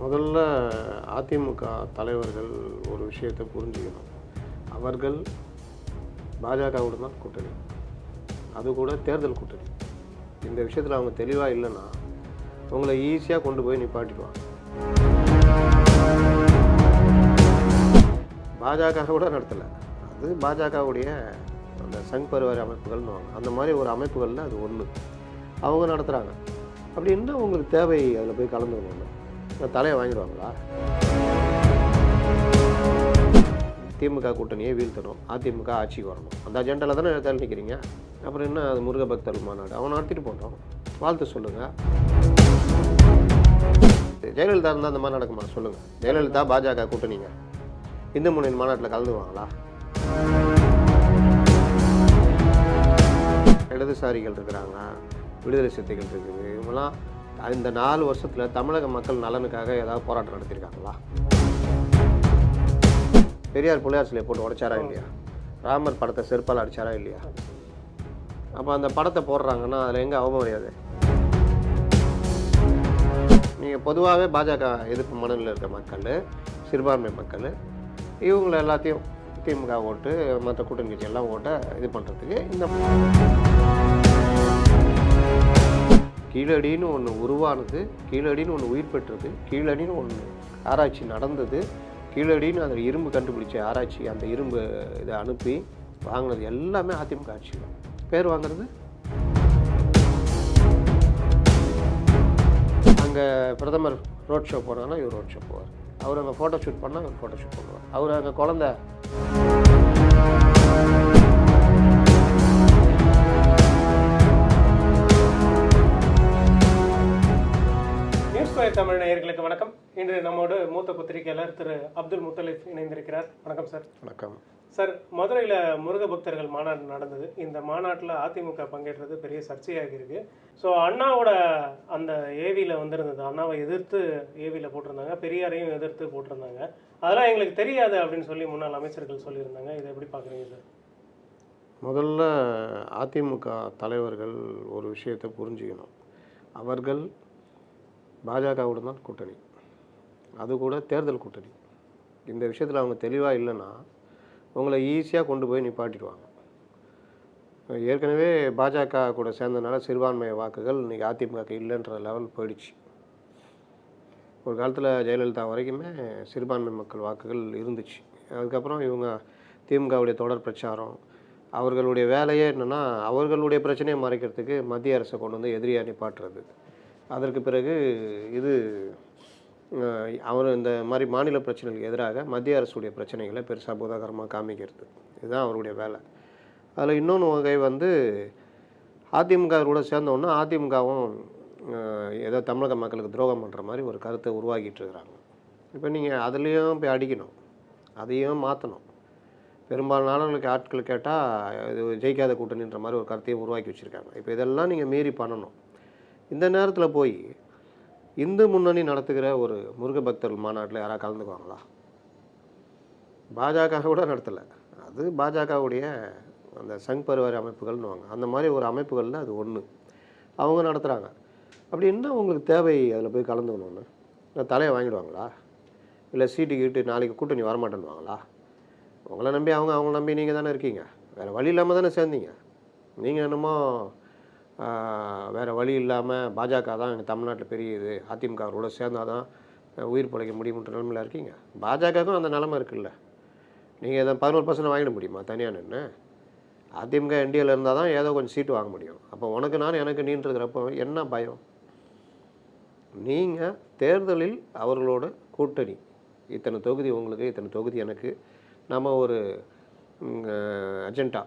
முதல்ல அதிமுக தலைவர்கள் ஒரு விஷயத்தை புரிஞ்சுக்கணும். அவர்கள் பாஜகவோட தான் கூட்டணி. அது கூட தேர்தல் கூட்டணி. இந்த விஷயத்தில் அவங்க தெளிவாக இல்லைன்னா உங்களை ஈஸியாக கொண்டு போய் நிப்பாட்டிடுவாங்க. பாஜக கூட நடத்தலை. அது பாஜகவுடைய அந்த சங் பருவாரி அமைப்புகள்னு வாங்க அந்த மாதிரி ஒரு அமைப்புகளில் அது ஒன்று அவங்க நடத்துகிறாங்க அப்படி என்ன உங்களுக்கு தேவை அதில் போய் கலந்துக்கணும் தலையை வாங்கிடுவாங்களா? திமுக கூட்டணியை வீழ்த்தணும். அதிமுக ஆட்சிக்கு வரணும். அந்த அஜெண்டாவில் தானே தள்ளி நிற்கிறீங்க அப்புறம் என்ன அது முருக பக்தர் மாநாடு? அவன் நடத்திட்டு போட்டோம். வாழ்த்து சொல்லுங்கள் ஜெயலலிதா இருந்தால் அந்த மாதிரி நடக்குமா? சொல்லுங்கள் ஜெயலலிதா பாஜக கூட்டணிங்க. இந்து முன்னணி மாநாட்டில் கலந்துவாங்களா? இடதுசாரிகள் இருக்கிறாங்க விடுதலை சித்தைகள் இருக்குது. இவங்களாம் இந்த நாலு வருஷத்தில் தமிழக மக்கள் நலனுக்காக ஏதாவது போராட்டம் நடத்தியிருக்காங்களா? பெரியார் பிள்ளையார் சிலையை போட்டு உடைச்சாரா இல்லையா? ராமர் படத்தை செருப்பால் அடித்தாரா இல்லையா? அப்போ அந்த படத்தை போடுறாங்கன்னா அதில் எங்கே அவமரியாது? நீங்கள் பொதுவாகவே பாஜக எதிர்ப்பு மனநிலையில் இருக்க மக்கள் சிறுபான்மை மக்கள் இவங்களை எல்லாத்தையும் திமுக ஓட்டு மற்ற கூட்டணி கட்சி எல்லாம் ஓட்ட இது பண்ணுறதுக்கு இந்த கீழடின்னு ஒன்று உருவானது கீழடின்னு ஒன்று உயிர் பெற்றது கீழடின்னு ஒன்று ஆராய்ச்சி நடந்தது. கீழடின்னு அதில் இரும்பு கண்டுபிடிச்ச ஆராய்ச்சி அந்த இரும்பு இதை அனுப்பி வாங்கினது எல்லாமே அதிமுக ஆட்சி பேர் வாங்கிறது? அங்கே பிரதமர் ரோட் ஷோ போனாங்கன்னா இவர் ரோட் ஷோ போவார். அவர் அங்கே ஃபோட்டோ ஷூட் பண்ணால் இவர் ஃபோட்டோ ஷூட் பண்ணுவார். அவர் அங்கே குழந்த. இன்று நம்மோடு மூத்த பத்திரிகையாளர் திரு அப்துல் முத்தலிப் இணைந்திருக்கிறார். வணக்கம் சார். வணக்கம். சார் மதுரையில் முருக பக்தர்கள் மாநாடு நடந்தது. இந்த மாநாட்டில் அதிமுக பங்கேற்றது பெரிய சர்ச்சையாக இருக்கு. ஸோ அண்ணாவோட அந்த ஏவியில் வந்திருந்தது. அண்ணாவை எதிர்த்து ஏவியில் போட்டிருந்தாங்க. பெரியாரையும் எதிர்த்து போட்டிருந்தாங்க. அதெல்லாம் எங்களுக்கு தெரியாது அப்படின்னு சொல்லி முன்னாள் அமைச்சர்கள் சொல்லியிருந்தாங்க. இதை எப்படி பார்க்குறீங்க சார்? முதல்ல அதிமுக தலைவர்கள் ஒரு விஷயத்தை புரிஞ்சுக்கணும். அவர்கள் பாஜகவோட தான் கூட்டணி. அது கூட தேர்தல் கூட்டணி. இந்த விஷயத்தில் அவங்க தெளிவாக இல்லைன்னா உங்களை ஈஸியாக கொண்டு போய் நிப்பாட்டிடுவாங்க. ஏற்கனவே பாஜக கூட சேர்ந்ததுனால சிறுபான்மை வாக்குகள் இன்றைக்கி அதிமுக இல்லைன்ற லெவல் போயிடுச்சு. ஒரு காலத்தில் ஜெயலலிதா வரைக்குமே சிறுபான்மை மக்கள் வாக்குகள் இருந்துச்சு. அதுக்கப்புறம் இவங்க திமுகவுடைய தொடர் பிரச்சாரம் அவர்களுடைய வேலையே என்னென்னா அவர்களுடைய பிரச்சனையை மறைக்கிறதுக்கு மத்திய அரசை கொண்டு வந்து எதிரியாக நிப்பாட்டுறது. அதற்கு பிறகு இது அவர் இந்த மாதிரி மாநில பிரச்சனைகளுக்கு எதிராக மத்திய அரசுடைய பிரச்சனைகளை பெருசாக போதாகரமாக காமிக்கிறது. இதுதான் அவருடைய வேலை. அதில் இன்னொன்று வகை வந்து அதிமுகவோட சேர்ந்தோன்னா அதிமுகவும் ஏதோ தமிழக மக்களுக்கு துரோகம் பண்ணுற மாதிரி ஒரு கருத்தை உருவாக்கிட்டு இருக்கிறாங்க. இப்போ நீங்கள் அதுலேயும் போய் அடிக்கணும். அதையும் மாற்றணும் பெரும்பாலான நாடுகளுக்கு ஆட்கள் கேட்டால் இது ஜெயிக்காத கூட்டணின்ற மாதிரி ஒரு கருத்தையும் உருவாக்கி வச்சுருக்காங்க. இப்போ இதெல்லாம் நீங்கள் மீறி பண்ணணும். இந்த நேரத்தில் போய் இந்து முன்னணி நடத்துகிற ஒரு முருக பக்தர்கள் மாநாட்டில் யாராவது கலந்துக்குவாங்களா? பாஜக கூட நடத்தலை. அது பாஜகவுடைய அந்த சங் பரிவார அமைப்புகள்னு வாங்க. அந்த மாதிரி ஒரு அமைப்புகளில் அது ஒன்று அவங்க நடத்துகிறாங்க அப்படி என்ன உங்களுக்கு தேவை அதில் போய் கலந்துக்கணும்னு? இல்லை தலையை வாங்கிடுவாங்களா? இல்லை சீட்டு கீட்டு நாளைக்கு கூட்டணி வரமாட்டேன்னுவாங்களா? உங்களை நம்பி அவங்க அவங்கள நம்பி நீங்கள் தானே இருக்கீங்க. வேறு வழி இல்லாமல் தானே சேர்ந்தீங்க. நீங்கள் என்னமோ வேறு வழி இல்லாமல் பாஜக தான் எங்கள் தமிழ்நாட்டில் பெரிய இது அதிமுகவோட சேர்ந்தால் தான் உயிர் பிழைக்க முடியும்ன்ற நிலமையில் இருக்கீங்க. பாஜகவுக்கும் அந்த நிலமை இருக்குல்ல. நீங்கள் எதாவது பதினோரு பர்சன்ட் வாங்கிட முடியுமா? தனியாக நின்று அதிமுக என்டிஏல இருந்தால் தான் ஏதோ கொஞ்சம் சீட்டு வாங்க முடியும். அப்போ உனக்கு நான் எனக்கு நீன்றிருக்கிறப்போ என்ன பயம்? நீங்கள் தேர்தலில் அவர்களோட கூட்டணி. இத்தனை தொகுதி உங்களுக்கு இத்தனை தொகுதி எனக்கு. நம்ம ஒரு அஜெண்டா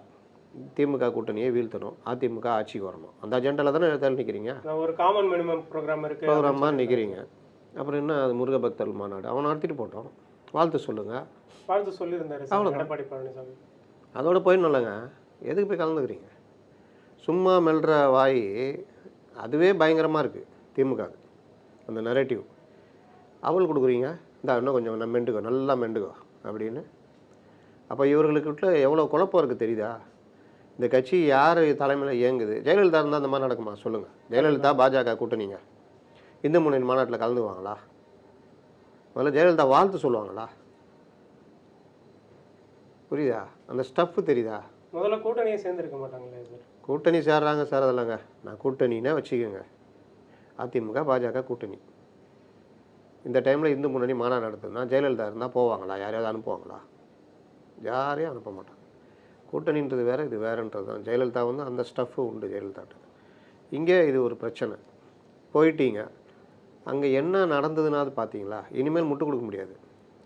திமுக கூட்டணியை வீழ்த்தணும் அதிமுக ஆட்சிக்கு வரணும். அந்த அஜெண்டாவில் தானே தேர்தல் நிற்கிறீங்க நான் ஒரு காமன் மினிமம் ப்ரோக்ராம் இருக்கு. ப்ரோக்ராம் மாதிரி நிற்கிறீங்க அப்புறம் என்ன அது முருக பக்தர்கள் மாநாடு? அவன் நடத்திட்டு போட்டோம். வாழ்த்து சொல்லுங்கள் வாழ்த்து சொல்லியிருந்தாரு அவ்வளவுதான். எடப்பாடி பழனிசாமி. அதோட போயிடணும் இல்லைங்க. எதுக்கு போய் கலந்துக்கிறீங்க? சும்மா மெல்ற வாய் அதுவே பயங்கரமாக இருக்குது திமுக அந்த நரேட்டிவ் அவள் கொடுக்குறீங்க? இந்த இன்னும் கொஞ்சம் நம்ம மெண்டுக்கோ நல்லா மெண்டுக்கோ அப்படின்னு. அப்போ இவர்களுக்கிட்ட எவ்வளோ குழப்பம் இருக்குது தெரியுதா? இந்த கட்சி யார் தலைமையில் இயங்குது? ஜெயலலிதா இருந்தால் அந்த மாதிரி நடக்குமா? சொல்லுங்கள் ஜெயலலிதா பாஜக கூட்டணிங்க. இந்து முன்னணி மாநாட்டில் கலந்துக்குவாங்களா முதல்ல ஜெயலலிதா வாழ்த்து சொல்லுவாங்களா? புரியுதா? அந்த ஸ்டஃப் தெரியுதா? முதல்ல கூட்டணியை சேர்ந்திருக்க மாட்டாங்களே கூட்டணி சேர்றாங்க சார் அதெல்லாங்க. நான் கூட்டணினே வச்சுக்கோங்க. அதிமுக பாஜக கூட்டணி. இந்த டைமில் இந்து முன்னணி மாநாடு நடத்துதுன்னா ஜெயலலிதா இருந்தால் போவாங்களா? யாரையாவது அனுப்புவாங்களா? யாரையும் அனுப்ப மாட்டாங்க. கூட்டணின்றது வேற இது வேறன்றது தான். ஜெயலலிதா வந்து அந்த ஸ்டஃப்பு உண்டு ஜெயலலிதாட்ட. இங்கே இது ஒரு பிரச்சனை. போயிட்டீங்க. அங்கே என்ன நடந்ததுனாது பார்த்தீங்களா இனிமேல் முட்டு கொடுக்க முடியாது.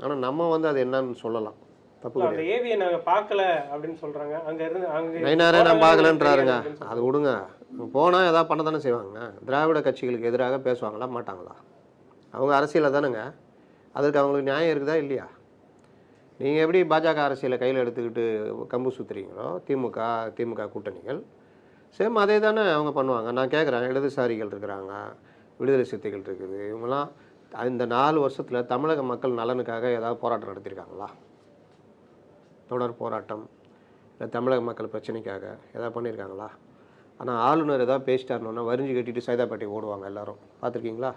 ஆனால் நம்ம வந்து அது என்னன்னு சொல்லலாம். தப்பு கிடையாது. ஏவியை பார்க்கல அப்படின்னு சொல்றாங்க. அங்க இருந்து அங்க நைனாரே நான் பார்க்கலன்றாருங்க அது விடுங்க. போனால் ஏதாவது பண்ண தானே செய்வாங்க. திராவிட கட்சிகளுக்கு எதிராக பேசுவாங்களா? மாட்டாங்களா? அவங்க அரசியலில் தானேங்க. அதற்கு அவங்களுக்கு நியாயம் இருக்குதா? இல்லையா? நீங்கள் எப்படி பாஜக அரசியலை கையில் எடுத்துக்கிட்டு கம்பு சுற்றுறீங்களோ திமுக திமுக கூட்டணிகள் சேம் அதே தானே அவங்க பண்ணுவாங்க. நான் கேட்குறேன் இடதுசாரிகள் இருக்கிறாங்க விடுதலை சிறுத்தைகள் இருக்குது இவங்கெல்லாம் இந்த நாலு வருஷத்தில் தமிழக மக்கள் நலனுக்காக ஏதாவது போராட்டம் நடத்தியிருக்காங்களா? தொடர் போராட்டம் இல்லை தமிழக மக்கள் பிரச்சனைக்காக ஏதாவது பண்ணியிருக்காங்களா? ஆனால் ஆளுநர் ஏதாவது பேசிட்டாருனோன்னா வரிஞ்சு கட்டிட்டு சைதாப்பேட்டை ஓடுவாங்க எல்லாரும். பார்த்துருக்கீங்களா?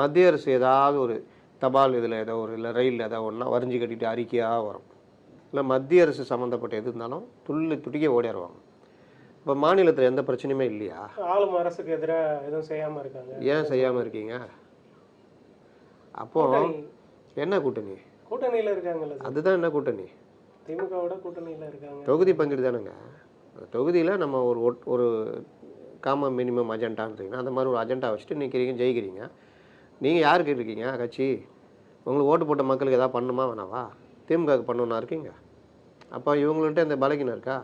மத்திய அரசு ஏதாவது ஒரு தபால் இதில் ஏதோ ஒரு இல்லை ரயில் ஏதாவது ஒன்றா வரிஞ்சு கட்டிட்டு அறிக்கையாக வரும். இல்லை மத்திய அரசு சம்மந்தப்பட்ட எது இருந்தாலும் துள்ளி துடிக்க ஓடிடுவாங்க. இப்போ மாநிலத்தில் எந்த பிரச்சனையுமே இல்லையா? ஆளும் அரசுக்கு எதிராக எதுவும் செய்யாம இருக்காங்க. ஏன் செய்யாமல் இருக்கீங்க? அப்போ என்ன கூட்டணி? கூட்டணியில இருக்காங்கல்ல அதுதான் என்ன கூட்டணி? திமுகவோட கூட்டணியில இருக்காங்க. தொகுதி பங்கீடு தானேங்க. தொகுதியில் நம்ம ஒரு ஒரு காமன் மினிமம் அஜெண்டான்றீங்கன்னா அந்த மாதிரி ஒரு அஜெண்டா வச்சுட்டு நிற்கிறீங்க ஜெயிக்கிறீங்க. நீங்கள் யாருக்கு இருக்கீங்க கட்சி? உங்களுக்கு ஓட்டு போட்ட மக்களுக்கு எதாவது பண்ணுமா? வேணாவா? திமுகவுக்கு பண்ணணும்னா இருக்கீங்க. அப்போ இவங்கள்ட்ட இந்த பலகீனம் இருக்கா?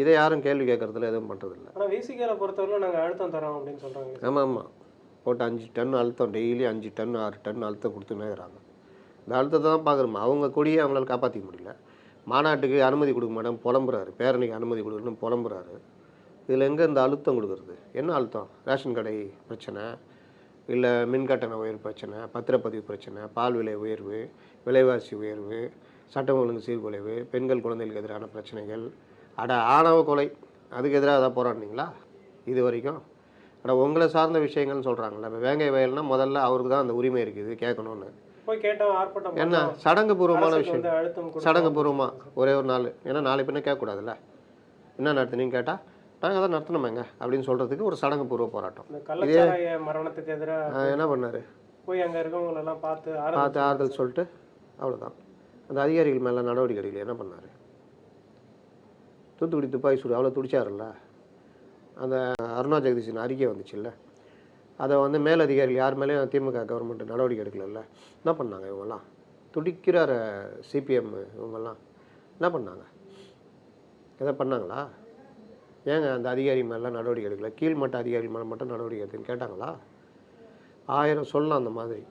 இதை யாரும் கேள்வி கேட்கறதில்ல எதுவும் பண்ணுறதில்ல ஆனா விசிகால பொறுத்தவரை நாங்க அழுத்தம் தரோம் அப்படின்னு ஆமாம் ஆமாம் போட்டு அஞ்சு டன் அழுத்தம் டெய்லி அஞ்சு டன் ஆறு டன் அழுத்தம் கொடுத்துனே இருக்கிறாங்க இந்த அழுத்தத்தை தான் பார்க்குறோம் அவங்க கொடியை அவங்களால காப்பாற்றிக்க முடியல. மாநாட்டுக்கு அனுமதி கொடுக்க மாட்டேன் புலம்புறாரு. பேரணிக்கு அனுமதி கொடுக்கணும்னு புலம்புறாரு. இதில் எங்கே இந்த அழுத்தம் கொடுக்குறது? என்ன அழுத்தம்? ரேஷன் கடை பிரச்சனை? இல்லை மின்கட்டண உயர்வு பிரச்சனை பத்திரப்பதிவு பிரச்சனை பால் விலை உயர்வு விலைவாசி உயர்வு சட்டம் ஒழுங்கு சீர்குலைவு பெண்கள் குழந்தைகளுக்கு எதிரான பிரச்சனைகள். அட ஆணவ கொலை அதுக்கு எதிராக ஏதாவது போராடினீங்களா? இது வரைக்கும். அட உங்களை சார்ந்த விஷயங்கள்னு சொல்கிறாங்களே இப்போ வேங்கை வயல்னா முதல்ல அவருக்கு தான் அந்த உரிமை இருக்குது கேட்கணும்னு. என்ன. சடங்கு பூர்வமான விஷயம். சடங்கு பூர்வமாக ஒரே ஒரு நாள். ஏன்னா நாளை பின்ன கேட்கக்கூடாதுல்ல. என்ன நடத்துனீங்க கேட்டால் நாங்கள் தான் நடத்தணுமேங்க அப்படின்னு சொல்கிறதுக்கு ஒரு சடங்கு பூர்வ போராட்டம் கள்ளச்சாராய மரணத்துக்கு எதிராக என்ன பண்ணார்? போய் அங்க இருக்கவங்க எல்லாம் பார்த்து பார்த்து ஆறுதல் சொல்லிட்டு அவ்வளோதான் அந்த அதிகாரிகள் மேலே நடவடிக்கை எடுக்கல என்ன பண்ணார்? தூத்துக்குடி துப்பாக்கி சூடு அவ்வளோ துடிச்சாருல்ல? அந்த அருணா ஜெகதீஷன் அறிக்கை வந்துச்சுல்ல? அதை வந்து மேலதிகாரிகள் யார் மேலேயும் திமுக கவர்மெண்ட் நடவடிக்கை எடுக்கலல்ல? என்ன பண்ணாங்க இவங்கெல்லாம்? துடிக்கிறார சிபிஎம் இவங்கெல்லாம். என்ன பண்ணாங்க? எதை பண்ணாங்களா? ஏங்க அந்த அதிகாரி மேலாம் நடவடிக்கை எடுக்கல? கீழ்மட்ட அதிகாரி மேலே மட்டும் நடவடிக்கை எடுத்துன்னு கேட்டாங்களா? ஆயிரம் சொல்லலாம் அந்த மாதிரி.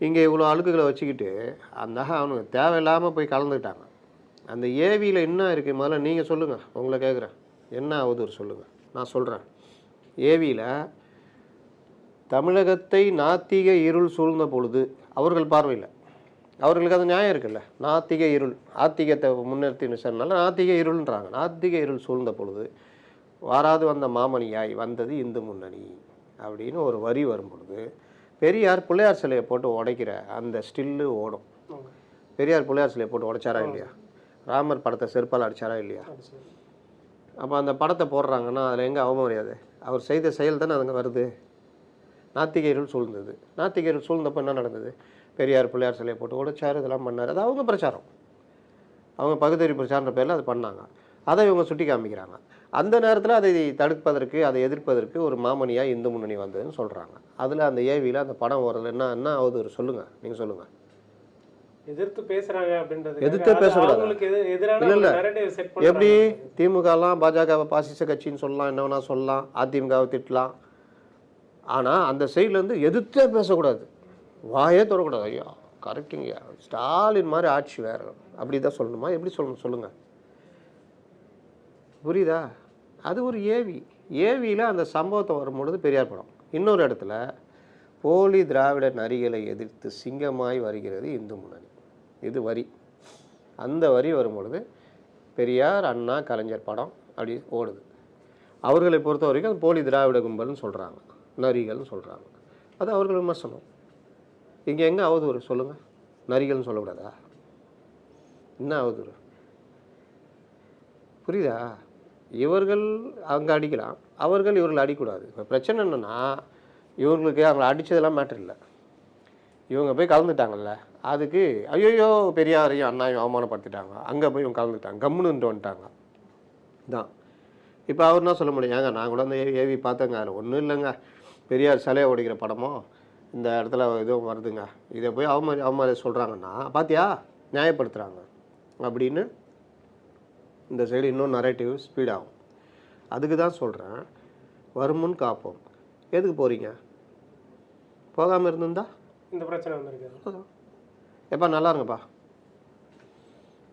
இங்கே இவ்வளோ அழுக்குகளை வச்சுக்கிட்டு அந்த அவனுங்க தேவையில்லாமல் போய் கலந்துக்கிட்டாங்க. அந்த ஏவியில் என்ன இருக்குது முதல்ல நீங்கள் சொல்லுங்கள் உங்களை கேட்குறேன் என்ன அவதூறு சொல்லுங்கள் நான் சொல்கிறேன் ஏவியில் தமிழகத்தை நாத்திக இருள் சூழ்ந்த பொழுது அவர்கள் பார்வையில் அவர்களுக்கு அது நியாயம் இருக்குல்ல? நாத்திக இருள். ஆத்திகத்தை முன்னிறுத்தி சொன்னால நாத்திக இருள்ன்றாங்க. நாத்திக இருள் சூழ்ந்த பொழுது வாராது வந்த மாமணியாய் வந்தது இந்து முன்னணி அப்படின்னு ஒரு வரி வரும் பொழுது பெரியார் பிள்ளையார் சிலையை போட்டு உடைக்கிற அந்த ஸ்டில்லு ஓடும். பெரியார் பிள்ளையார் சிலையை போட்டு உடைச்சாரா இல்லையா? ராமர் படத்தை செருப்பால் அடிச்சாரா இல்லையா. அப்போ அந்த படத்தை போடுறாங்கன்னா அதில் எங்கே அவமரியாதை? அவர் செய்த செயல் தானே அதுங்க வருது. நாத்திக இருள் சூழ்ந்தது. நாத்திக இருள் சூழ்ந்தப்போ என்ன நடந்தது? பெரியார் பிள்ளையார் சிலையை போட்டு உடைச்சாரு இதெல்லாம் பண்ணார். அது அவங்க பிரச்சாரம். அவங்க பகுத்தறி பிரச்சாரன்ற பேரில் அது பண்ணாங்க. அதை இவங்க சுட்டி காமிக்கிறாங்க. அந்த நேரத்தில் அதை தடுப்பதற்கு அதை எதிர்ப்பதற்கு ஒரு மாமணியாக இந்து முன்னணி வந்ததுன்னு சொல்கிறாங்க அதில் அந்த ஏவியில் அந்த படம் வரல என்ன என்ன ஆகுது? சொல்லுங்கள் நீங்கள் சொல்லுங்கள் எதிர்த்து பேசுறாங்க அப்படின்றது எதிர்த்தே பேசக்கூடாது. எப்படி? திமுகலாம் பாஜகவை பாசிச கட்சின்னு சொல்லலாம் என்ன வேணா சொல்லலாம் அதிமுகவை திட்டலாம். ஆனால் அந்த சைட்லேருந்து எதிர்த்தே பேசக்கூடாது. வாயே தொடக்கூடாது ஐயா கரெக்டுங்கய்யா ஸ்டாலின் மாதிரி ஆட்சி வேறு. அப்படி தான் சொல்லணுமா? எப்படி சொல்லணும்? சொல்லுங்கள் புரியுதா? அது ஒரு ஏவி ஏவியில் அந்த சம்பவத்தை வரும்பொழுது பெரியார் படம். இன்னொரு இடத்துல போலி திராவிட நரிகளை எதிர்த்து சிங்கமாய் வருகிறது இந்து முன்னணி. இது வரி. அந்த வரி வரும்பொழுது பெரியார் அண்ணா கலைஞர் படம் அப்படி ஓடுது. அவர்களை பொறுத்த வரைக்கும் போலி திராவிட கும்பல்னு சொல்கிறாங்க நரிகள்னு சொல்கிறாங்க அது அவர்கள் விமர்சனம். இங்கே எங்கே அவதூறு சொல்லுங்கள் நரிகள்னு சொல்லக்கூடாதா? என்ன அவதூறு புரியுதா? இவர்கள் அங்கே அடிக்கலாம். அவர்கள் இவர்கள் அடிக்கக்கூடாது இப்போ பிரச்சனை என்னென்னா இவங்களுக்கு அவங்களை அடித்ததெல்லாம் மேட்டர் இல்லை. இவங்க போய் கலந்துட்டாங்கல்ல அதுக்கு ஐயோ பெரியாரையும் அண்ணாயும் அவமானப்படுத்திட்டாங்க. அங்கே போய் இவங்க கலந்துட்டாங்க. கம்முன்னு வந்துட்டாங்க. தான் இப்போ அவர் என்ன சொல்ல முடியும்? ஏங்க நான் கூட அந்த ஏவி ஏவி பார்த்தேங்க. அதில் ஒன்றும் இல்லைங்க. பெரியார் சிலையை உடைக்கிற படமோ இந்த இடத்துல இதுவும் வருதுங்க. இதை போய் அவமரி அவமரி சொல்கிறாங்கன்னா பாத்தியா? நியாயப்படுத்துகிறாங்க அப்படின்னு இந்த சைடு இன்னும் நரேட்டிவ் ஸ்பீடாகும் அதுக்கு தான் சொல்கிறேன் வருமுன் காப்போம். எதுக்கு போகிறீங்க போகாமல் இருந்திருந்தா? இந்த பிரச்சனை வந்திருக்கு எப்பா நல்லா இருங்கப்பா.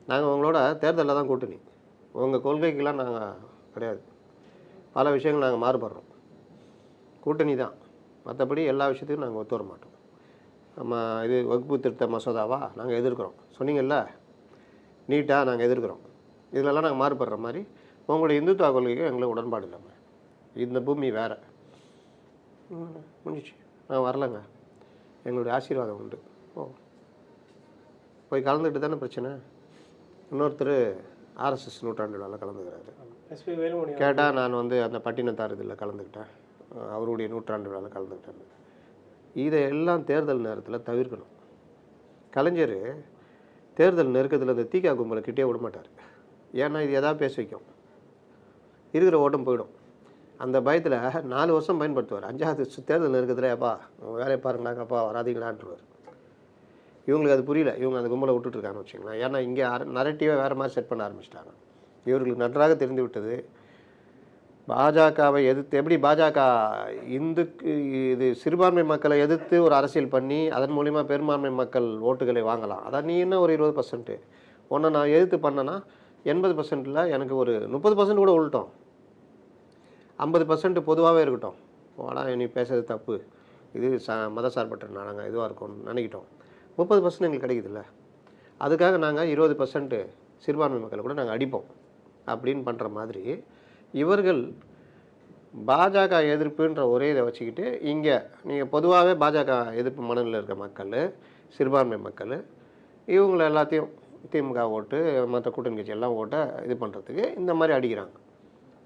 நாங்கள் உங்களோட தேர்தலில் தான் கூட்டணி. உங்கள் கொள்கைக்கெல்லாம் நாங்கள் கிடையாது. பல விஷயங்கள் நாங்கள் மாறுபடுறோம். கூட்டணி தான். மற்றபடி எல்லா விஷயத்துக்கும் நாங்கள் ஒத்து வர மாட்டோம். நம்ம இது வகுப்பு திருத்த மசோதாவா? நாங்கள் எதிர்க்கிறோம். சொன்னீங்கல்ல? நீட்டாக நாங்கள் எதிர்க்கிறோம். இதிலெல்லாம் நாங்கள் மாறுபடுற மாதிரி உங்களுடைய இந்துத்துவ கொள்கைக்கு எங்களுக்கு உடன்பாடு இல்லாமல் இந்த பூமி வேறு. முடிஞ்சிச்சு. நான் வரலைங்க. எங்களுடைய ஆசீர்வாதம் உண்டு. ஓ. போய் கலந்துக்கிட்டு தானே பிரச்சனை? இன்னொருத்தர் ஆர்எஸ்எஸ் நூற்றாண்டு விழாவில் கலந்துக்கிறாரு. எஸ்பி வேலுமணி கேட்டால் நான் வந்து அந்த பட்டினத்தார் இதில் கலந்துக்கிட்டேன். அவருடைய நூற்றாண்டு விழாவில் கலந்துக்கிட்டாங்க இதை எல்லாம் தேர்தல் நேரத்தில் தவிர்க்கணும். கலைஞர் தேர்தல் நெருக்கத்தில் இந்த தீக்கா கும்பலை கிட்டே விட மாட்டார். ஏன்னா இது எதாவது பேச வைக்கும்? இருக்கிற ஓட்டம் போயிடும். அந்த பயத்தில் நாலு வருஷம் பயன்படுத்துவார். அஞ்சாவது தேர்தல் நெருக்கத்தில் அப்பா உங்கள் வேலையை பாருங்களாங்கப்பா வராதீங்களான்ட்டுருவார் இவங்களுக்கு அது புரியல. இவங்க அந்த கும்பலை விட்டுட்ருக்காங்கன்னு வச்சுக்கலாம் ஏன்னா இங்கே நரட்டிவாக வேறு மாதிரி செட் பண்ண ஆரம்பிச்சிட்டாங்க. இவர்களுக்கு நன்றாக தெரிந்து விட்டது பாஜகவை எதிர்த்து எப்படி பாஜக இந்துக்கு இது சிறுபான்மை மக்களை எதிர்த்து ஒரு அரசியல் பண்ணி அதன் மூலிமா பெரும்பான்மை மக்கள் ஓட்டுகளை வாங்கலாம். அதான் நீ என்ன ஒரு இருபது பர்சன்ட்டு ஒன்றை நான் எதிர்த்து பண்ணேன்னா எண்பது பர்சன்ட்டில் எனக்கு ஒரு முப்பது பர்சன்ட் கூட உள்ட்டோம் ஐம்பது பர்சன்ட் பொதுவாகவே இருக்கட்டும். ஆனால் நீ பேசுறது தப்பு. இது ச மதசார்பற்ற நாங்கள் இதுவாக இருக்கோம்னு நினைக்கிட்டோம். முப்பது பர்சன்ட் எங்களுக்கு கிடைக்குதுல்ல. அதுக்காக நாங்கள் இருபது பர்சன்ட்டு சிறுபான்மை மக்களை கூட நாங்கள் அடிப்போம். அப்படின்னு பண்ணுற மாதிரி இவர்கள் பாஜக எதிர்ப்புன்ற ஒரே இதை வச்சுக்கிட்டு இங்கே நீங்கள் பொதுவாகவே பாஜக எதிர்ப்பு மனநிலையில் இருக்க மக்கள் சிறுபான்மை மக்கள் இவங்களை எல்லாத்தையும் திமுக ஓட்டு மற்ற கூட்டணி கட்சி எல்லாம் ஓட்டை இது பண்ணுறதுக்கு இந்த மாதிரி அடிக்கிறாங்க.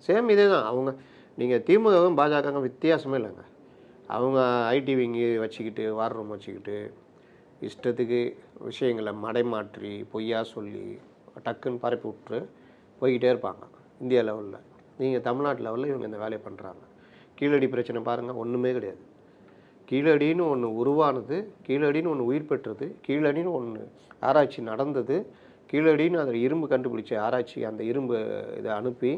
சேம் இதே தான் அவங்க நீங்கள் திமுகவும் பாஜகவும் வித்தியாசமே இல்லைங்க. அவங்க ஐடி விங்கி வச்சுக்கிட்டு வார் ரூம் வச்சுக்கிட்டு இஷ்டத்துக்கு விஷயங்களை மடைமாற்றி பொய்யா சொல்லி டக்குன்னு பரப்பி விட்டு போய்கிட்டே இருப்பாங்க இந்தியா லெவலில். நீங்கள் தமிழ்நாட்டு லெவலில் இவங்க இந்த வேலையை பண்ணுறாங்க கீழடி பிரச்சனை பாருங்கள் ஒன்றுமே கிடையாது. கீழடின்னு ஒன்று உருவானது கீழடின்னு ஒன்று உயிர் பெற்றது கீழடின்னு ஒன்று ஆராய்ச்சி நடந்தது கீழடின்னு அதில் இரும்பு கண்டுபிடிச்ச ஆராய்ச்சி அந்த இரும்பு இதை அனுப்பி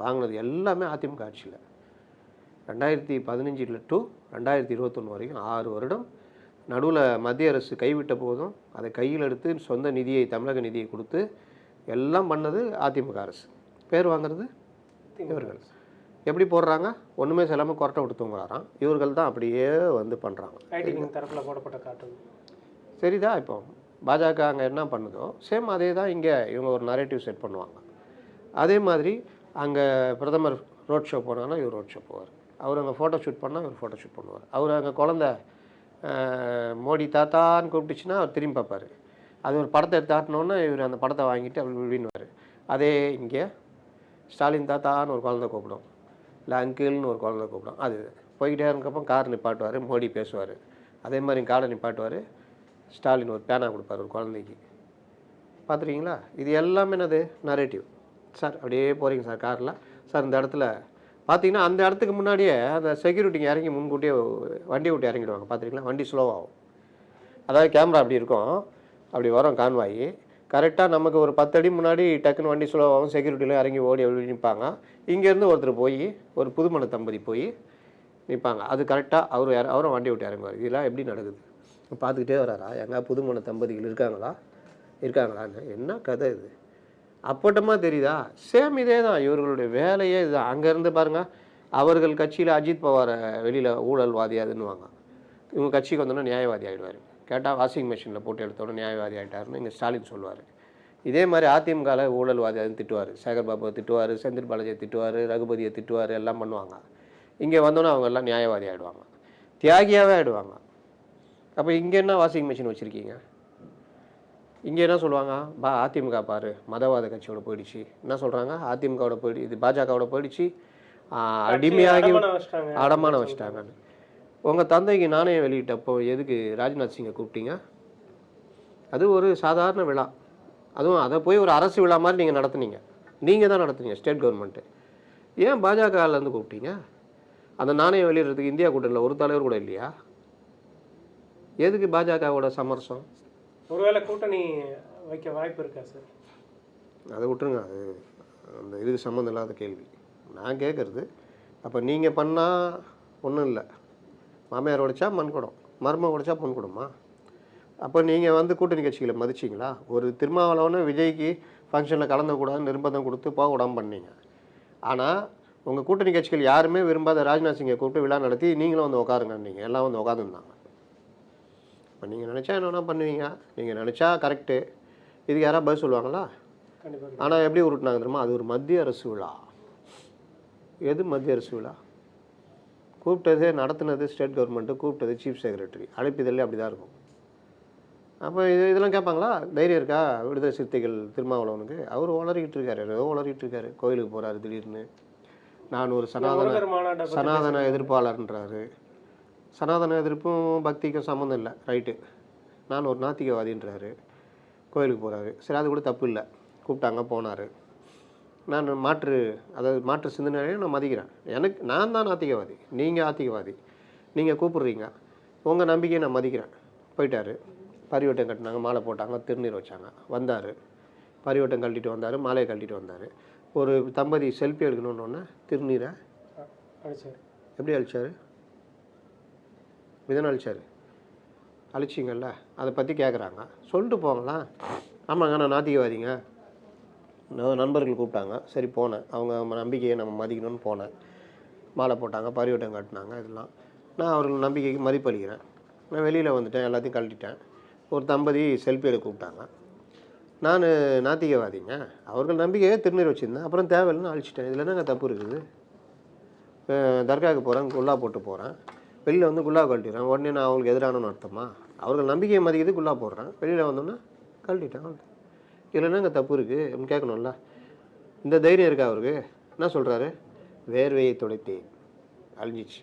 வாங்கினது எல்லாமே அதிமுக ஆட்சியில். ரெண்டாயிரத்தி பதினஞ்சில் டு ரெண்டாயிரத்தி இருபத்தொன்று வரைக்கும் ஆறு வருடம் நடுவில் மத்திய அரசு கைவிட்ட போதும் அதை கையில் எடுத்து சொந்த நிதியை தமிழக நிதியை கொடுத்து எல்லாம் பண்ணது அதிமுக அரசு. பேர் வாங்கிறது? இவர்கள். எப்படி போடுறாங்க? ஒன்றுமே சொல்லாமல் கொரட்டை விட்டு தூங்குறாராம் இவர்கள் தான் அப்படியே வந்து பண்ணுறாங்க தரப்புல போடப்பட்ட காட்டு சரிதா இப்போ. பாஜக அங்கே என்ன பண்ணுதோ சேம் அதே தான் இங்கே இவங்க ஒரு நரேட்டிவ் செட் பண்ணுவாங்க. அதே மாதிரி அங்கே பிரதமர் ரோட் ஷோ போனாங்கன்னா இவர் ரோட் ஷோ போவார். அவர் அங்கே ஃபோட்டோ ஷூட் பண்ணால் இவர் ஃபோட்டோ ஷூட் பண்ணுவார். அவர் அங்கே குழந்த மோடி தாத்தான்னு கூப்பிட்டுச்சுன்னா அவர் திரும்பி பார்ப்பார். அது ஒரு படத்தை எடுத்து ஆட்டினோன்னே இவர் அந்த படத்தை வாங்கிட்டு அப்படி இப்படின்னுவார் அதே இங்கே ஸ்டாலின் தாத்தான்னு ஒரு குழந்தை கூப்பிடும். இல்லை அங்கிள்னு ஒரு குழந்தை கூப்பிடும். அது போய்கிட்டே இருக்கப்போ கார் நிப்பாட்டுவார் மோடி பேசுவார். அதே மாதிரி காடை நிப்பாட்டுவார். ஸ்டாலின் ஒரு பேனா கொடுப்பார் ஒரு குழந்தைக்கு. பார்த்துருக்கீங்களா? இது எல்லாமே என்னது? நரேட்டிவ் சார் அப்படியே போகிறீங்க சார் காரில். சார் இந்த இடத்துல பார்த்தீங்கன்னா அந்த இடத்துக்கு முன்னாடியே அந்த செக்யூரிட்டிங்க இறங்கி முன்கூட்டியே வண்டி விட்டு இறங்கிடுவாங்க. பார்த்துருக்கீங்களா? வண்டி ஸ்லோவாகும் அதாவது கேமரா அப்படி இருக்கும். அப்படி வரும் கான்வாயி கரெக்டாக நமக்கு ஒரு பத்து அடி முன்னாடி டக்குன்னு வண்டி சுலபாகவும் செக்யூரிட்டியில் இறங்கி ஓடி அப்படி நிற்பாங்க இங்கேருந்து ஒருத்தர் போய் ஒரு புதுமண தம்பதி போய் நிற்பாங்க அது கரெக்டாக அவர் யார் அவரும் வண்டி விட்டு இறங்குவார். இதெல்லாம் எப்படி நடக்குது? பார்த்துக்கிட்டே வராரா? எங்கே புதுமண தம்பதிகள் இருக்காங்களா? இருக்காங்களான்னு? என்ன கதை இது? அப்பட்டமாக தெரியுதா? சேம் இதே தான் இவர்களுடைய வேலையே இதுதான். அங்கேருந்து பாருங்கள் அவர்கள் கட்சியில் அஜித் பவாரை வெளியில் ஊழல்வாதியாதுன்னுவாங்க இவங்க கட்சிக்கு வந்தோன்னா நியாயவாதி ஆகிடுவார் கேட்டால் வாஷிங் மிஷினில் போட்டு எடுத்தோன்னே நியாயவாதி ஆகிட்டாருன்னு இங்கே ஸ்டாலின் சொல்லுவார். இதே மாதிரி அதிமுகவில் ஊழல்வாதி அதுன்னு திட்டுவார். சேகர் திட்டுவார் செந்தில் பாலாஜியை திட்டுவார் ரகுபதியை திட்டுவார் எல்லாம் பண்ணுவாங்க. இங்கே வந்தோன்னே அவங்க எல்லாம் நியாயவாதி ஆகிடுவாங்க தியாகியாகவே ஆகிடுவாங்க அப்போ இங்கே என்ன வாஷிங் மிஷின் வச்சுருக்கீங்க? இங்கே என்ன சொல்லுவாங்க? பா அதிமுக பாரு மதவாத கட்சியோட போயிடுச்சு. என்ன சொல்கிறாங்க அதிமுகவோட போயிடு இது பாஜகவோட போயிடுச்சு. அடிமையாகி. அடமானம் வச்சிட்டாங்கன்னு. உங்கள் தந்தைக்கு நாணயம் வெளியிட்டப்போ எதுக்கு ராஜ்நாத் சிங்கை கூப்பிட்டீங்க? அது ஒரு சாதாரண விழா. அதுவும் அதை போய் ஒரு அரசு விழா மாதிரி நீங்கள் நடத்துனீங்க. நீங்கள் தான் நடத்துனீங்க ஸ்டேட் கவர்மெண்ட்டு ஏன் பாஜகலேருந்து கூப்பிட்டீங்க? அந்த நாணயம் வெளியிடுறதுக்கு இந்தியா கூட்டணியில் ஒரு தலைவர் கூட இல்லையா? எதுக்கு பாஜகவோட சமரசம்? ஒருவேளை கூட்டணி வைக்க வாய்ப்பு இருக்கா சார்? அதை விட்டுருங்க அது அந்த இதுக்கு சம்மந்தம் இல்லாத கேள்வி. நான் கேட்குறது அப்போ நீங்கள் பண்ணால் ஒன்றும் இல்லை. மாமியார் உடைச்சா மண் குடம் மரும உடைச்சா பொன் குடமா அப்போ நீங்கள் வந்து கூட்டணி கட்சிகளை மதிச்சிங்களா? ஒரு திருமாவளவனை விஜய்க்கு ஃபங்க்ஷனில் கலந்துக்கூடாது நிர்பந்தம் கொடுத்து போக விடாம பண்ணீங்க. ஆனால் உங்கள் கூட்டணி கட்சிகள் யாருமே விரும்பாத ராஜ்நாத் சிங்கை கூப்பிட்டு விழா நடத்தி நீங்களும் வந்து உட்காருங்க நீங்கள் எல்லாம் வந்து உட்காந்துருந்தாங்க இப்போ நீங்கள் நினச்சா என்னென்ன பண்ணுவீங்க? நீங்கள் நினச்சா கரெக்டு இதுக்கு யாராவது பதில் சொல்லுவாங்களா? ஆனால் எப்படி உருட்டினாங்க தெரியுமா? அது ஒரு மத்திய அரசு விழா. எது மத்திய அரசு விழா? கூப்பிட்டது நடத்துனது ஸ்டேட் கவர்மெண்ட்டு கூப்பிட்டது சீஃப் செக்ரட்டரி அழைப்பிதழே அப்படி தான் இருக்கும். அப்போ இது இதெல்லாம் கேட்பாங்களா? தைரியம் இருக்கா? விடுதலை சிறுத்தைகள் திருமாவளவனுக்கு? அவர் உளறிக்கிட்டு இருக்காரு ஏதோ உளறிட்டு இருக்காரு. கோயிலுக்கு போகிறாரு திடீர்னு. நான் ஒரு சனாதன சனாதன எதிர்ப்பாளர்ன்றாரு. சனாதன எதிர்ப்பும் பக்திக்கும் சம்மந்தம் இல்லை. ரைட்டு நான் ஒரு நாத்திகவாதின்றாரு. கோயிலுக்கு போகிறாரு சரி அது கூட தப்பு இல்லை. கூப்பிட்டாங்க போனார். நான் மாற்று அதாவது மாற்று சிந்தனையை நான் மதிக்கிறேன் எனக்கு நான் தான் நாத்திகவாதி நீங்கள் ஆத்திகவாதி நீங்கள் கூப்பிடுறீங்க உங்கள் நம்பிக்கையை நான் மதிக்கிறேன் போயிட்டாரு பரிவட்டம் கட்டினாங்க மாலை போட்டாங்க திருநீர் வச்சாங்க வந்தார் பரிவட்டம் கழட்டிட்டு வந்தார் மாலையை கழட்டிட்டு வந்தார் ஒரு தம்பதி செல்ஃபி எடுக்கணுன்னு ஒன்று திருநீரை அடிச்சார் எப்படி அழிச்சாரு விதம் அழிச்சாரு அழிச்சிங்கல்ல அதை பற்றி கேட்குறாங்க சொல்லிட்டு போங்களா ஆமாங்க நான் நாத்திகவாதிங்க நண்பர்கள் கூப்பிட்டாங்க. சரி போனேன். அவங்க நம்ம நம்பிக்கையை நம்ம மதிக்கணும்னு போனேன். மாலை போட்டாங்க பரிவட்டம் காட்டினாங்க இதெல்லாம். நான் அவர்கள் நம்பிக்கைக்கு மதிப்பளிக்கிறேன். நான் வெளியில் வந்துட்டேன் எல்லாத்தையும் கழட்டிட்டேன். ஒரு தம்பதி செல்ஃபி எடுக்க கூப்பிட்டாங்க. நான் நாத்திகவாதிங்க. அவர்கள் நம்பிக்கையே திருநீர் வச்சுருந்தேன். அப்புறம் தேவையில்லைன்னு அழிச்சிட்டேன். இதில் என்னங்க தப்பு இருக்குது? தர்காவுக்கு போகிறேன் குல்லா போட்டு போகிறேன் வெளியில் வந்து குல்லா கழட்டிடுறேன். உடனே நான் அவங்களுக்கு எதிரானு அர்த்தமா? அவர்கள் நம்பிக்கையை மதிக்கிறது குல்லா போடுறேன். வெளியில் வந்தோன்னா கழட்டிட்டேன் இல்லைன்னா இங்கே தப்பு இருக்குது அப்படின்னு கேட்கணும்ல. இந்த தைரியம் இருக்கா அவருக்கு? என்ன சொல்கிறாரு வேர்வையை துடைத்தேன். அழிஞ்சிச்சு.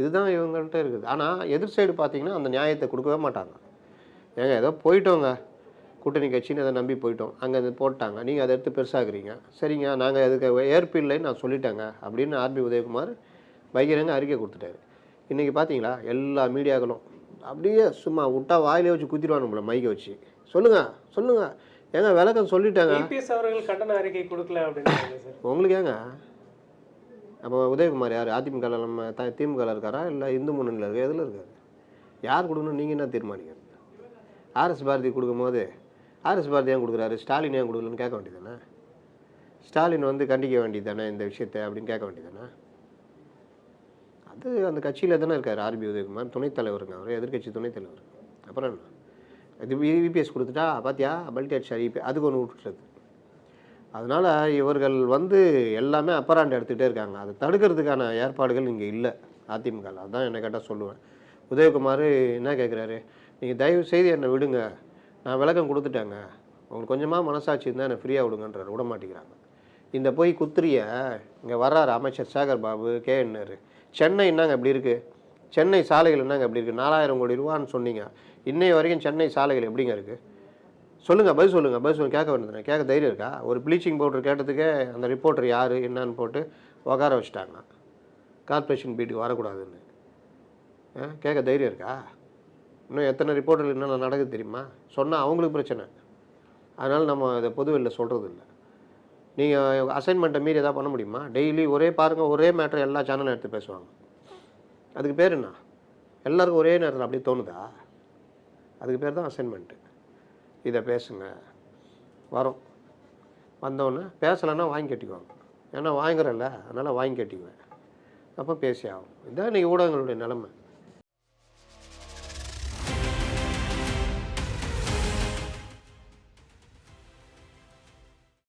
இதுதான் இவங்கள்ட்ட இருக்குது. ஆனால் எதிர் சைடு பார்த்தீங்கன்னா அந்த நியாயத்தை கொடுக்கவே மாட்டாங்க. ஏங்க ஏதோ போயிட்டோங்க. கூட்டணி கட்சின்னு அதை நம்பி போயிட்டோம். அங்கே அது போட்டாங்க. நீங்கள் அதை எடுத்து பெருசாகிறீங்க சரிங்க நாங்கள் அதுக்கு ஏற்பு இல்லைன்னு நான் சொல்லிட்டேங்க. அப்படின்னு ஆர்பி உதயகுமார் பகிரங்க அறிக்கை கொடுத்துட்டாரு. இன்றைக்கி பார்த்தீங்களா? எல்லா மீடியாக்களும் அப்படியே சும்மா விட்டா வாயிலே வச்சு குத்திடுவானுங்கள மைக்கை வச்சு. சொல்லுங்கள் சொல்லுங்கள் ஏங்க விளக்கம் சொல்லிட்டாங்க. இபிஎஸ் அவர்கள் கண்டன அறிக்கை கொடுக்கல அப்படின்னு சார். உங்களுக்கு ஏங்க? அப்போ உதயகுமார் யார்? அதிமுக நம்ம த திமுக ல இருக்காரா? இல்லை இந்து முன்னணியில் இருக்கா? எதில் இருக்காரு? யார் கொடுக்கணும் நீங்கள் என்ன தீர்மானிக்கிறது ஆர்எஸ் பாரதி கொடுக்கும்போது ஆர்எஸ் பாரதி ஏன் கொடுக்குறாரு? ஸ்டாலின் ஏன் கொடுக்கலன்னு கேட்க வேண்டியதானே ஸ்டாலின் வந்து கண்டிக்க வேண்டியது தானே இந்த விஷயத்தை அப்படின்னு கேட்க வேண்டியது தானே அது அந்த கட்சியில் தானே இருக்கார் ஆர்பி உதயகுமார். துணைத் தலைவருங்க அவர் எதிர்க்கட்சி துணைத் தலைவர். அப்புறம் என்ன? இது இபிஎஸ் கொடுத்துட்டா பார்த்தியா பல்டி அடிச்சார் இபி அதுக்கு ஒன்று விட்டுறது அதனால் இவர்கள் வந்து எல்லாமே அப்பராண்டு எடுத்துகிட்டே இருக்காங்க. அதை தடுக்கிறதுக்கான ஏற்பாடுகள் இங்கே இல்லை அதிமுக அதுதான் அதான் கேட்டால் சொல்லுவேன். உதயகுமார் என்ன கேட்குறாரு நீங்கள் தயவு செய்து என்னை விடுங்க. நான் விளக்கம் கொடுத்துட்டேங்க. உங்களுக்கு கொஞ்சமாக மனசாட்சி இருந்தால் என்னை ஃப்ரீயாக விடுங்கன்றார். விட மாட்டேங்கிறாங்க. இந்த போய் குத்திரிய இங்கே வர்றாரு அமைச்சர் Sekar Babu K N R Chennai என்னங்க இப்படி இருக்குது சென்னை சாலைகள் என்னங்க இப்படி இருக்குது நாலாயிரம் கோடி ரூபான்னு சொன்னீங்க. இன்னைய வரைக்கும் சென்னை சாலைகள் எப்படிங்க இருக்குது சொல்லுங்கள் பதில் சொல்லுங்கள் பதில் சொல்லுங்க கேட்க வேண்டியது கேட்க தைரியம் இருக்கா? ஒரு ப்ளீச்சிங் பவுடர் கேட்டதுக்கே அந்த ரிப்போர்ட்டர் யார் என்னன்னு போட்டு உட்கார வச்சுட்டாங்க கார்ப்பரேஷன் பீட்டுக்கு வரக்கூடாதுன்னு. ஆ, கேட்க தைரியம் இருக்கா? இன்னும் எத்தனை ரிப்போர்ட்டர் என்னென்ன நடக்குது தெரியுமா? சொன்னால் அவங்களுக்கு பிரச்சனை. அதனால் நம்ம இதை பொதுவெளியில் சொல்கிறது இல்லை நீங்கள் அசைன்மெண்ட்டை மீறி எதாவது பண்ண முடியுமா? டெய்லி ஒரே பாருங்கள் ஒரே மேட்ரு எல்லா சேனலும் எடுத்து பேசுவாங்க. அதுக்கு பேர் என்ன? எல்லாருக்கும் ஒரே நேரத்தில் அப்படியே தோணுதா? அதுக்கு பேர் தான் அசைன்மெண்ட்டு இதை பேசுங்க. வரோம். வந்தோடனே பேசலைன்னா வாங்கி கட்டிக்குவாங்க. ஏன்னா வாங்குறல்ல அதனால் வாங்கி கட்டிக்குவேன். அப்போ பேசி ஆகும். இதுதான் இன்றைக்கி ஊடகங்களுடைய நிலமை.